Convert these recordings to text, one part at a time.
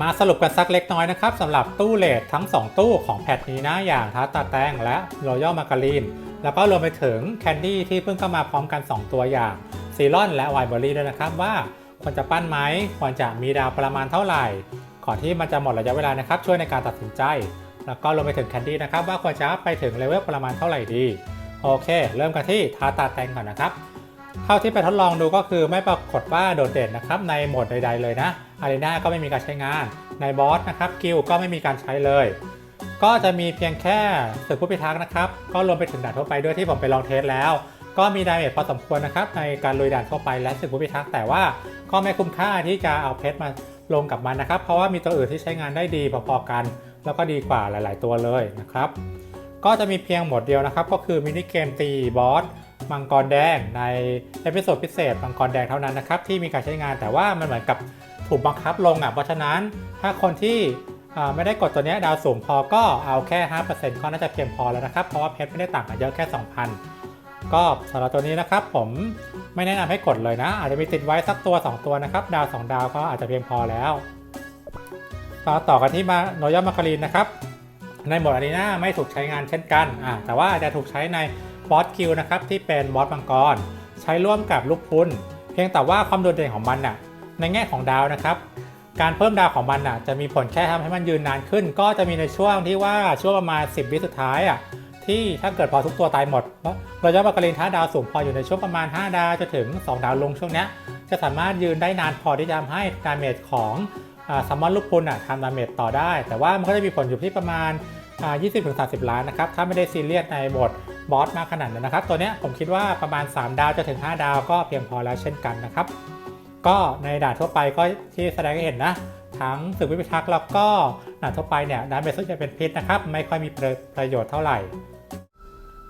มาสรุปกันสักเล็กน้อยนะครับสำหรับตู้เลททั้ง 2 ตู้ของแพทนี้นะอย่างทาตาแตงและรอยัลมาการีนแล้วก็รวมไปถึงแคนดี้ที่เพิ่งเข้ามาพร้อมกัน 2 ตัวอย่างซีรอนและไวเบอรี่ด้วยนะครับว่าควรจะปั้นไหมควรจะมีดาวประมาณเท่าไหร่ก่อนที่มันจะหมดระยะเวลานะครับ ช่วยในการตัดสินใจ แล้วก็รวมไปถึงแคนดี้นะครับว่าควรจะไปถึงเลเวลประมาณเท่าไหร่ดี โอเค เริ่มกันที่ทาตาแตงก่อนนะครับ เท่าที่ไปทดลองดูก็คือไม่ปรากฏว่าโดดเด่นนะครับในโหมดใด ๆ เลยนะอารีนาก็ไม่มีการใช้งาน ในบอสนะครับกิลก็ไม่มีการใช้เลย ก็จะมีเพียงแค่ศึกผู้พิทักษ์นะครับ ก็รวมไปถึงด่านทั่วไปด้วยที่ผมไปลองเทสแล้ว ก็มีดาเมจพอสมควรนะครับในการลุยด่านทั่วไปและศึกผู้พิทักษ์แต่ว่าก็ไม่คุ้มค่าที่จะเอาเพชรมาลงกับมันนะครับ เพราะว่ามีตัวอื่นที่ใช้งานได้ดีพอๆกัน แล้วก็ดีกว่าหลาย ๆ ตัวเลยนะครับ ก็จะมีเพียงหมดเดียวนะครับ ก็คือมินิเกมตีบอส มังกรแดงในเอพิโซดพิเศษมังกรแดงเท่านั้นนะครับที่มีการใช้งานแต่ว่ามันเหมือนกับถูกบังคับลงอะเพราะฉะนั้นถ้าคนที่ไม่ได้กดตัวนี้ดาวสูงพอก็เอาแค่ 5%ก็น่าจะเพียงพอแล้วนะครับ เพราะว่าเพชรไม่ได้ต่างกันเยอะแค่ 2,000 ก็สำหรับตัวนี้นะครับผมไม่แนะนำให้กดเลยนะ อาจจะมีติดไว้สักตัว 2 ตัวนะครับ ดาว 2 ดาวก็อาจจะเพียงพอแล้วต่อต่อกันที่มาโนยามาการีนนะครับ ในหมดอารีนาไม่ถูกใช้งานเช่นกันอ่าแต่ว่าจะถูกใช้ใน บอสคิวนะครับที่เป็นบอสมังกร ใช้ร่วมกับลูกพุนเพียงแต่ว่าความโดดเด่นของมันน่ะในแง่ของดาวนะครับ การเพิ่มดาวของมันน่ะจะมีผลแค่ทำให้มันยืนนานขึ้น ก็จะมีในช่วงที่ว่าช่วงประมาณ 10 วิสุดท้ายอะที่ถ้าเกิดพอทุกตัวตายหมดเราจะบักกรีนท้าดาวสูงพออยู่ในช่วงประมาณ 5 ดาวจนถึง 2 ดาวลงช่วงนี้จะสามารถยืนได้นานพอที่จะทำให้ดาเมจของซัมมอนลูกพุนอะทำดาเมจต่อได้ แต่ว่ามันก็จะมีผลอยู่ที่ประมาณ 20-30 ล้านนะครับ ถ้าไม่ได้ซีเรียสในบทบอสมากขนาดนั้นนะครับ ตัวนี้ผมคิดว่าประมาณ 3 ดาวจะถึง 5 ดาวก็เพียงพอแล้วเช่นกันนะครับ ก็ในด่านทั่วไปก็ที่แสดงให้เห็นนะ ทั้งสึกวิพิทักษ์แล้วก็ด่านทั่วไปเนี่ยดานเมจส่วนใหญ่เป็นพิษนะครับ ไม่ค่อยมีประประโยชน์เท่าไหร่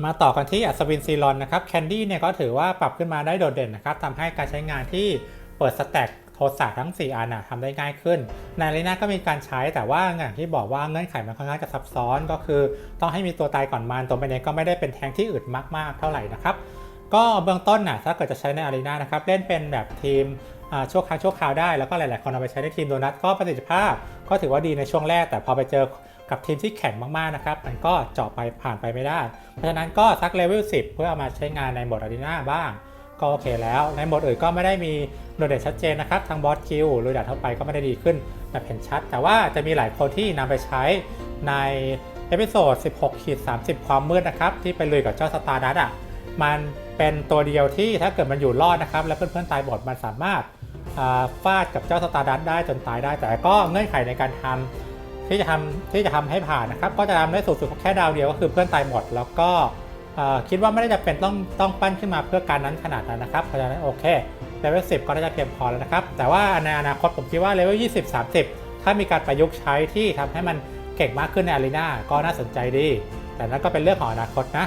มาต่อกันที่อัศวินซีรอนนะครับแคนดี้เนี่ยก็ถือว่าปรับขึ้นมาได้โดดเด่นนะครับทำให้การใช้งานที่เปิดสแต็ก โทสะทั้ง 4 อันนะทำได้ง่ายขึ้น ในอารีนาก็มีการใช้แต่ว่าอย่างที่บอกว่าเงื่อนไขมันค่อนข้างจะซับซ้อนก็คือ ต้องให้มีตัวตายก่อนมันตัวไปเนี้ก็ไม่ได้เป็นแทงที่อึดมากๆ เท่าไหร่นะครับก็เบื้องต้นน่ะถ้าเกิดจะใช้ในอารีนานะครับเล่นเป็นแบบทีมชั่วครั้งชั่วคราวได้ แล้วก็หลาย ๆ คนเอาไปใช้ในทีมโดนัทก็ประสิทธิภาพ ก็ถือว่าดีในช่วงแรก แต่พอไปเจอกับทีมที่แข็งมาก ๆ นะครับ มันก็เจาะไปผ่านไปไม่ได้ เพราะฉะนั้นก็สักเลเวล10 เพื่อเอามาใช้งานในโหมดอารีนาบ้าง ก็โอเคแล้ว ในโหมดอื่นก็ไม่ได้มีโดดเด่นชัดเจนนะครับทางบอสคิวหรือด่านทั่วไปก็ไม่ได้ดีขึ้นแบบเห็นชัด แต่ว่าจะมีหลายคนที่นำไปใช้ในเอพิโซด 16ขีด30 ความมืดนะครับ ที่ไปลุยกับเจ้าสตาร์ดัตอะมันเป็นตัวเดียวที่ถ้าเกิดมันอยู่รอดนะครับ แล้วเพื่อนๆตายหมดมันสามารถาฟาดกับเจ้าสตาร์ดัตได้จนตายได้ แต่ก็เงื่อนไขในการทำที่จะทำที่จะทำให้ผ่านนะครับ ก็จะทำได้สูงสุดแค่ดาวเดียวก็คือเพื่อนตายหมดแล้วก็ คิดว่าไม่ได้จะเป็นต้องต้องปั้นขึ้นมาเพื่อการนั้นขนาดนั้นนะครับเพราะฉะนั้นโอเคเลเวล10 ก็น่าจะเพียงพอแล้วนะครับ แต่ว่าในอนาคตผมคิดว่าเลเวล20 30 ถ้ามีการประยุกต์ใช้ที่ทำให้มันเก่งมากขึ้นในอารีนาก็น่าสนใจดี แต่นั้นก็เป็นเรื่องของอนาคตนะ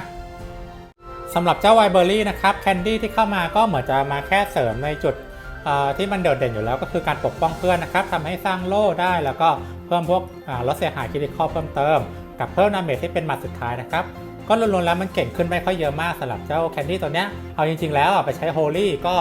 สำหรับเจ้าไวเบอรี่นะครับแคนดี้ที่เข้ามาก็เหมือนจะมาแค่เสริมในจุดที่มันโดดเด่นอยู่แล้วก็คือการปกป้องเพื่อนนะครับทำให้สร้างโล่ได้แล้วก็เพิ่มพวกลดเสียหายคิดิคอเพิ่มเติม กับเพิ่มดาเมจที่เป็นหมัดสุดท้ายนะครับ ก็รวมๆแล้วมันเก่งขึ้นไม่ค่อยเยอะมากสำหรับเจ้าแคนดี้ตัวเนี้ยเอาจริง ๆ แล้วไปใช้โฮลี่ก็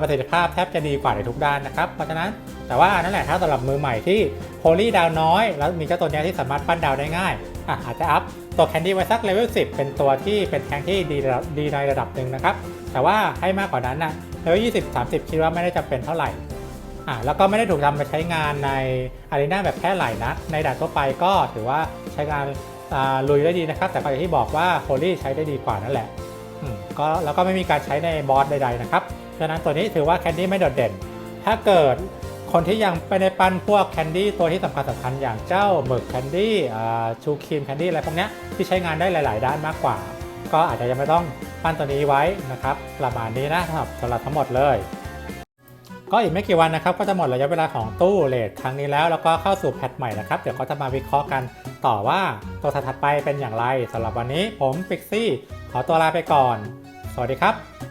ประสิทธิภาพแทบจะดีกว่าในทุกด้านนะครับ เพราะฉะนั้นแต่ว่านั่นแหละถ้าสำหรับมือใหม่ที่โฮลี่ดาวน้อย แล้วมีเจ้าตัวเนี้ยที่สามารถปั้นดาวได้ง่ายอะอาจจะอัพตัวแคนดี้ไว้สักเลเวล10 เป็นตัวที่เป็นแทงที่ดีระดับดีในระดับหนึ่งนะครับ แต่ว่าให้มากกว่านั้นนะเลเวล20 30 คิดว่าไม่ได้จำเป็นเท่าไหร่อ่าแล้วก็ไม่ได้ถูกทำไปใช้งานในอารีนาแบบแค่หลายนัดในด่านทั่วไปก็ถือว่าใช้งาน ลุยได้ดีนะครับ แต่ก็อย่างที่บอกว่าโฮลี่ใช้ได้ดีกว่านั่นแหละก็แล้วก็ไม่มีการใช้ในบอสใดๆนะครับดังนั้นตัวนี้ถือว่าแคนดี้ไม่โดดเด่น ถ้าเกิดคนที่ยังไปในปั้นพวกแคนดี้ตัวที่สำคัญสำคัญอย่างเจ้าหมึกแคนดี้ชูครีมแคนดี้อะไรพวกนี้ที่ใช้งานได้หลาย ๆ ด้านมากกว่า ก็อาจจะยังไม่ต้องปั้นตัวนี้ไว้นะครับประมาณนี้นะสำหรับสำหรับทั้งหมดเลย ก็อีกไม่กี่วันนะครับก็จะหมดระยะเวลาของตู้เลทครั้งนี้แล้วแล้วก็เข้าสู่แพทใหม่นะครับเดี๋ยวเขาจะมาวิเคราะห์กัน ต่อว่าตัวถัดไปเป็นอย่างไรสำหรับวันนี้ผมปิกซี่ขอตัวลาไปก่อน สวัสดีครับ